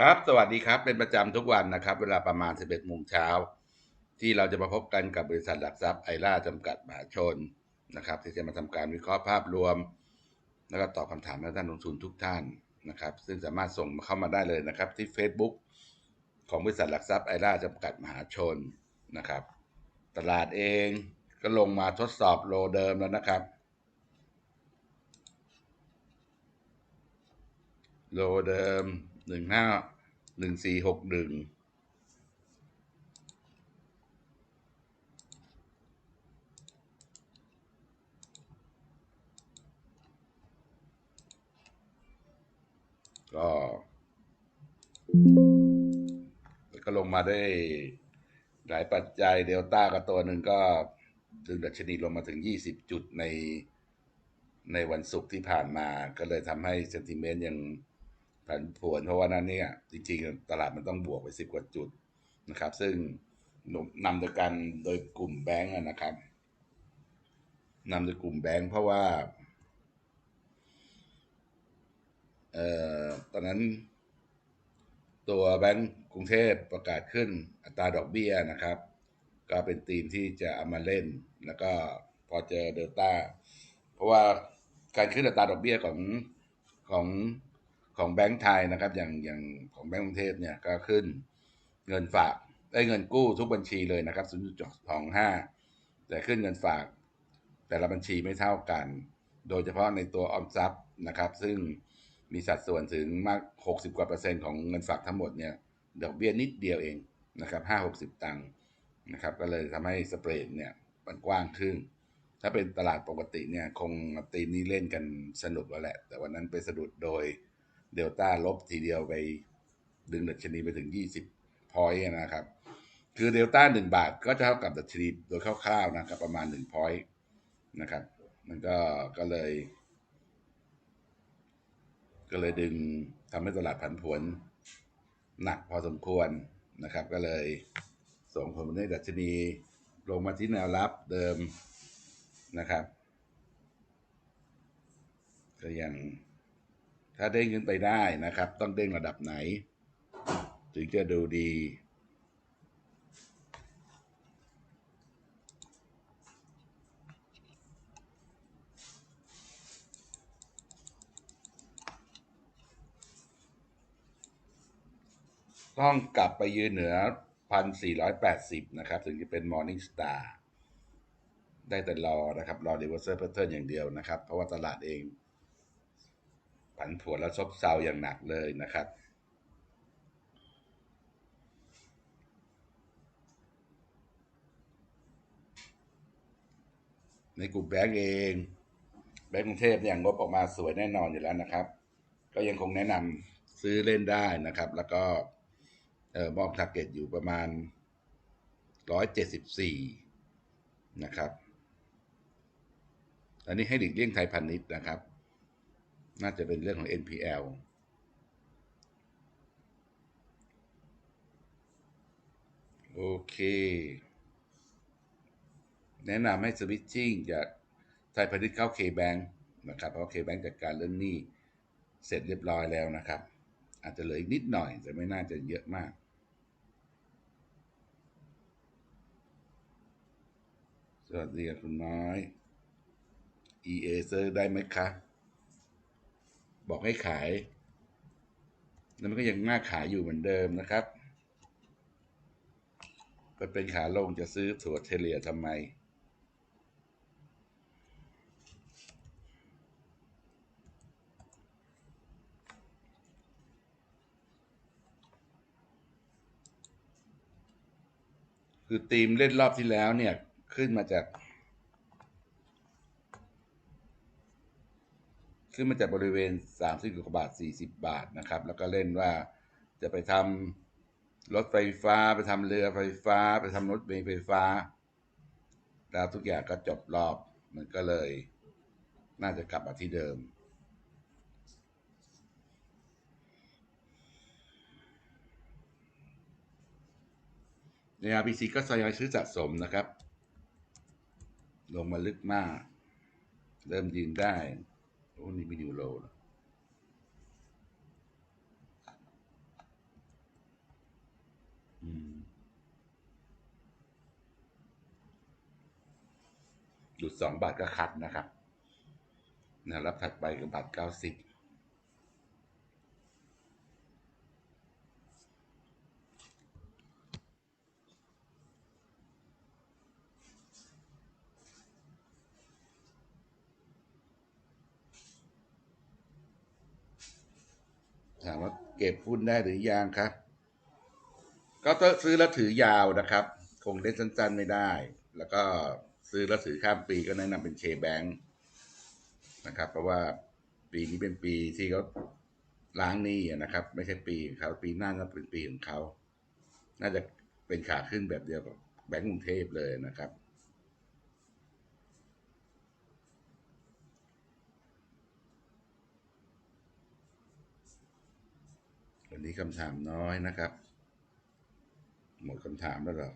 ครับ สวัสดีครับ เป็นประจำทุกวันนะครับ เวลาประมาณ 11โมงเช้า ที่เราจะมาพบกันกับบริษัทหลักทรัพย์ไอร่าจำกัดมหาชนนะครับ ที่จะมาทำการวิเคราะห์ภาพรวม แล้วก็ตอบคำถามท่านลงทุนทุกท่านนะครับ ซึ่งสามารถส่งเข้ามาได้เลยนะครับ ที่ Facebook ของบริษัทหลักทรัพย์ไอร่าจำกัดมหาชนนะครับ ตลาดเองก็ลงมาทดสอบโลเดิมแล้วนะครับโลเดิมหนึ่งห้า หนึ่งสี่หกหนึ่งก็ก็ลงมาได้หลายปัจจัยเดลต้าก็ตัวหนึ่งก็ถึงดัชนีลงมาถึง 20 จุดในในวันศุกร์ที่ผ่านมา ก็เลยทำให้เซนติเมนต์ยัง ผันผวนเพราะว่านั้นเนี่ยจริงๆ ตลาดมันต้องบวกไป 10 กว่าจุดนะครับ ซึ่งนำโดยการโดยกลุ่มแบงก์นะครับนำโดยกลุ่มแบงก์เพราะว่าเอ่อตอนนั้น ตัวแบงก์กรุงเทพประกาศขึ้นอัตราดอกเบี้ยนะครับ ก็เป็นธีมที่จะเอามาเล่น แล้วก็พอเจอเดลต้าเพราะว่าการขึ้นอัตราดอกเบี้ยของของ ของแบงก์ไทยนะครับ อย่างอย่างของแบงก์กรุงเทพเนี่ยก็ขึ้นเงินฝากได้เงินกู้ทุกบัญชีเลยนะครับ0.25แต่ขึ้นเงินฝากแต่ละบัญชีไม่เท่ากัน โดยเฉพาะในตัวออมทรัพย์นะครับ ซึ่งมีสัดส่วนถึงมาก 60 กว่าเปอร์เซ็นต์ของเงินฝากทั้งหมดเนี่ยดอกเบี้ยนิดเดียวเองนะครับ5 60ตังค์นะครับ ก็เลยทำให้สเปรดเนี่ยมันกว้างขึ้น ถ้าเป็นตลาดปกติเนี่ยคงตีนี้เล่นกันสนุกแล้วแหละ แต่วันนั้นไปสะดุดโดย เดลต้าลบทีเดียวไปดึงดัชนีไปถึง 20 พอยต์นะครับ คือเดลต้าหนึ่งบาทก็จะเท่ากับดัชนีโดยคร่าวๆนะครับ ประมาณ1พอยต์นะครับ มันก็ก็เลย ก็เลยดึงทำให้ตลาดผันผวนหนักพอสมควรนะครับ ก็เลยส่งผลให้ดัชนีลงมาที่แนวรับเดิมนะครับ ก็ยัง ถ้าเด้งขึ้นไปได้นะครับ ต้องเด้งระดับไหน ถึงจะดูดีต้องกลับไปยืนเหนือ 1,480 นะครับ ถึงจะเป็น Morning Star ได้แต่รอนะครับ รอ reversal pattern อย่างเดียวนะครับ เพราะว่าตลาดเอง ผันผวนและซบเซาอย่างหนักเลยนะครับในกลุ่มแบงก์เองแบงก์กรุงเทพเนี่ยงบออกมาสวยแน่นอนอยู่แล้วนะครับ ก็ยังคงแนะนำซื้อเล่นได้นะครับ แล้วก็เอ่อมองทาร์เก็ตอยู่ประมาณ174นะครับ อันนี้ให้หลีกเลี่ยงไทยพาณิชย์นะครับ น่าจะเป็นเรื่องของ NPL โอเค แนะนำให้สวิตชิ่งจากไทยพาณิชย์เข้า K-Bank นะครับ เพราะ K-Bank จัดการเรื่องหนี้เสร็จเรียบร้อยแล้วนะครับ อาจจะเหลืออีกนิดหน่อย แต่ไม่น่าจะเยอะมากสวัสดีคุณน้อย EA ซื้อได้ไหมคะ บอกให้ขาย แล้วมันก็ยังน่าขายอยู่เหมือนเดิมนะครับมันเป็นขาลงจะซื้อถั่วเทเลียทำไม คือทีมเล่นรอบที่แล้วเนี่ย ขึ้นมาจาก ขึ้นมาจากบริเวณ 30กว่าบาท 40 บาทนะครับ แล้วก็เล่นว่าจะไปทำรถไฟฟ้า ไปทำเรือไฟฟ้า ไปทำรถเมล์ไฟฟ้าแล้วทุกอย่างก็จบรอบ มันก็เลย น่าจะกลับมาที่เดิมใน RBC ก็ทยอยซื้อสะสมนะครับ ลงมาลึกมาก เริ่มยืนได้ only video load. Mm. หยุดสองบาทก็คัดนะครับนะรับถัดไปกับบาทเก้าสิบ ถามว่าเก็บหุ้นได้หรือยังครับ ก็ต้องซื้อแล้วถือยาวนะครับ คงเล่นสั้นๆไม่ได้ แล้วก็ซื้อแล้วถือข้ามปีก็แนะนำเป็นเชแบงค์นะครับ เพราะว่าปีนี้เป็นปีที่เขาล้างหนี้นะครับ ไม่ใช่ปีของเขาปีหน้าก็เป็นปีของเขา น่าจะเป็นขาขึ้นแบบเดียวกับแบงก์กรุงเทพเลยนะครับ นนี้คำถามน้อยนะครับ หมดคำถามแล้วเหรอ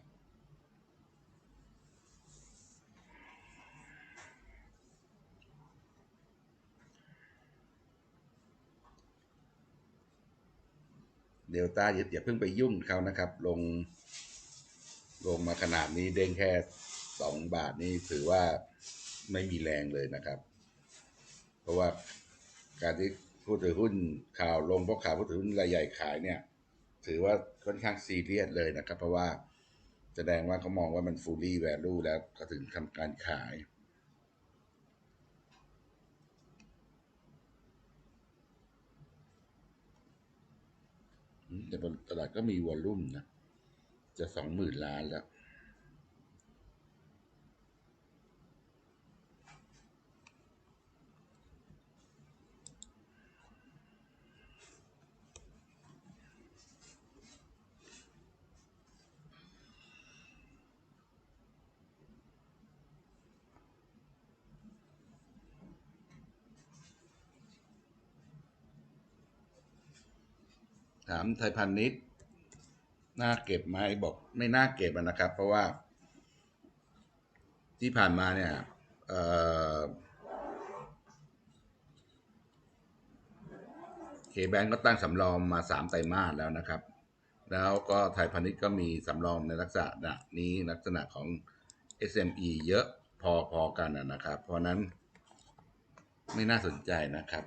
เดลต้าอย่าอย่าเพิ่งไปยุ่งเขานะครับ ลง ลงมาขนาดนี้เด้งแค่สองบาทนี่ถือว่าไม่มีแรงเลยนะครับ เพราะว่าการที่ ผู้ถือหุ้นข่าวลงเพราะข่าวผู้ถือหุ้นรายใหญ่ขายเนี่ย ถือว่าค่อนข้างซีเรียสเลยนะครับ เพราะว่าแสดงว่าเขามองว่ามัน fully value แล้วก็ถึงทำการขายแต่ตลาดก็มีวอลลุ่มนะ จะสองหมื่นล้านแล้ว ถามไทยพันนิดน่าเก็บไหมบอก ไม่น่าเก็บนะครับ เพราะว่า ที่ผ่านมาเนี่ยเคแบงก็ตั้งสำรองมาสามไตรมาสแล้วนะครับ แล้วก็ไทยพาณิชย์ก็มีสำรองในลักษณะนี้ลักษณะของ SME เยอะพอพอกันนะครับ เพราะนั้นไม่น่าสนใจนะครับ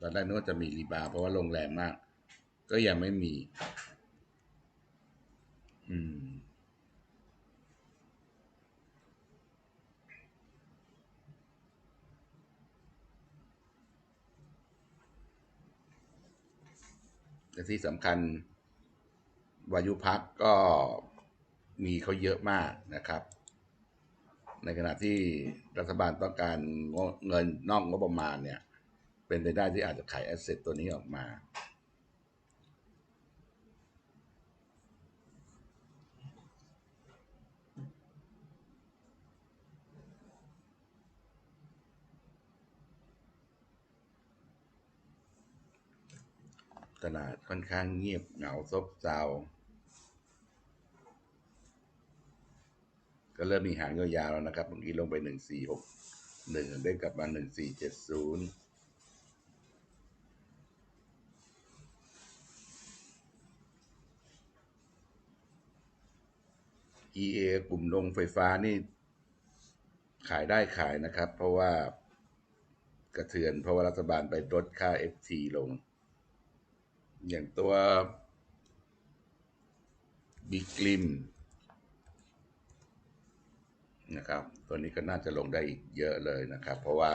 ตอนแรกนึกว่าจะมีรีบาเพราะว่าลงแรงมาก ก็ยังไม่มี อืม แต่ที่สำคัญวายุพักก็มีเขาเยอะมากนะครับ ในขณะที่รัฐบาลต้องการเงินนอกงบประมาณเนี่ย เป็นไปได้ที่อาจจะขายแอสเซทตัวนี้ออกมา ตลาดค่อนข้างเงียบเหงาซบเซา ก็เริ่มมีหางยาวๆแล้วนะครับเมื่อกี้ลงไปหนึ่งสี่หกหนึ่งได้กลับมาหนึ่งสี่เจ็ดศูนย์ EA กลุ่มโรงไฟฟ้านี่ ขายได้ขายนะครับ เพราะว่ากระเทือนเพราะว่ารัฐบาลไปลดค่า FT ลง อย่างตัวบิกลิมนะครับ ตัวนี้ก็น่าจะลงได้อีกเยอะเลยนะครับ เพราะว่า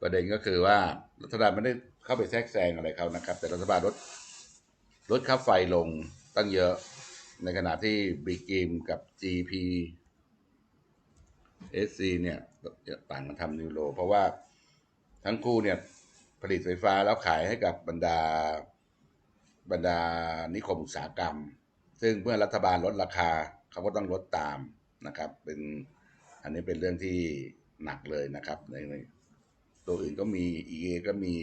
ประเด็นก็คือว่ารัฐบาลไม่ได้เข้าไปแทรกแซงอะไรเขานะครับ แต่รัฐบาลลดลดค่าไฟลงตั้งเยอะในขณะที่บิกลิมกับ GP SC เนี่ยต่างกันทำนิวโร เพราะว่าทั้งคู่เนี่ยผลิตไฟฟ้าแล้วขายให้กับบรรดา บรรดานิคมอุตสาหกรรม ซึ่งเมื่อรัฐบาลลดราคาเขาก็ต้องลดตามนะครับ เป็นอันนี้เป็นเรื่องที่หนักเลยนะครับในตัวอื่นก็มี EA ก็มี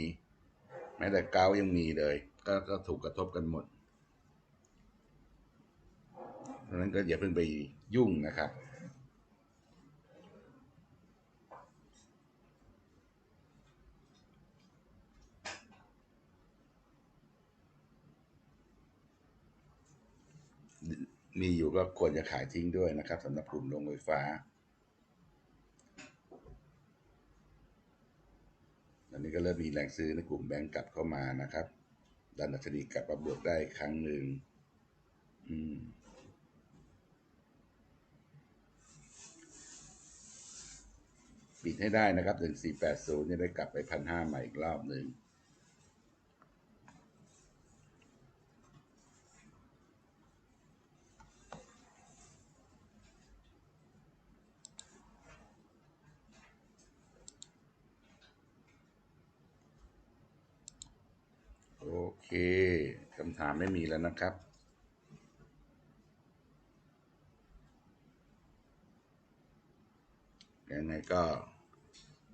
แม้แต่เกายังมีเลยกก็ถูกกระทบกันหมดเพราะฉะนั้นก็อย่าเพิ่งไปยุ่งนะครับ มีอยู่ก็ควรจะขายทิ้งด้วยนะครับสำหรับกลุ่มโรงไฟฟ้า อันนี้ก็เริ่มมีแรงซื้อในกลุ่มแบงก์กลับเข้ามานะครับ ดันดัชนีกลับมาบวกได้ครั้งหนึ่งปิดให้ได้นะครับหนึ่งสี่แปดศูนย์จะได้กลับไปพันห้าใหม่อีกรอบหนึ่ง เคคำถามไม่มีแล้วนะครับ ยังไงก็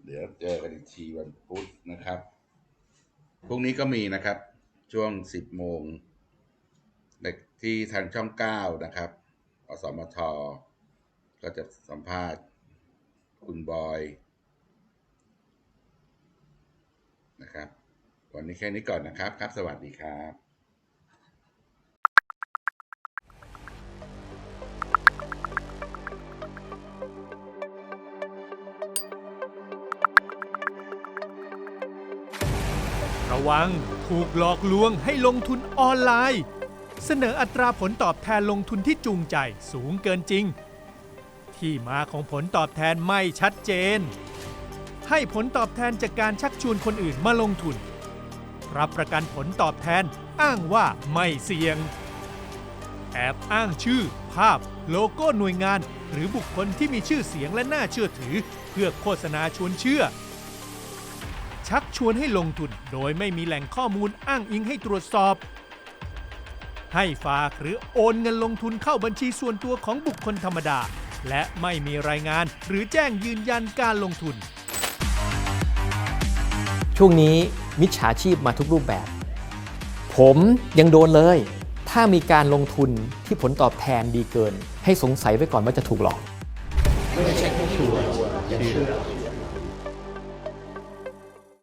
เดี๋ยวเจอกันอีกทีวันพุธนะครับ พรุ่งนี้ก็มีนะครับ ช่วง 10 โมงในที่ทางช่อง 9 นะครับ อสมท ก็จะสัมภาษณ์คุณบอยนะครับ วันนี้แค่นี้ก่อนนะครับครับ สวัสดีครับระวังถูกหลอกลวงให้ลงทุนออนไลน์ เสนออัตราผลตอบแทนลงทุนที่จูงใจสูงเกินจริง ที่มาของผลตอบแทนไม่ชัดเจน ให้ผลตอบแทนจากการชักชวนคนอื่นมาลงทุน รับประกันผลตอบแทน อ้างว่าไม่เสี่ยง แอบอ้างชื่อ ภาพ โลโก้หน่วยงาน หรือบุคคลที่มีชื่อเสียงและน่าเชื่อถือ เพื่อโฆษณาชวนเชื่อ ชักชวนให้ลงทุนโดยไม่มีแหล่งข้อมูลอ้างอิงให้ตรวจสอบ ให้ฝากหรือโอนเงินลงทุนเข้าบัญชีส่วนตัวของบุคคลธรรมดา และไม่มีรายงานหรือแจ้งยืนยันการลงทุน ช่วงนี้มิจฉาชีพมาทุกรูปแบบ ผมยังโดนเลย ถ้ามีการลงทุนที่ผลตอบแทนดีเกิน ให้สงสัยไว้ก่อนว่าจะถูกหลอกเชื่อ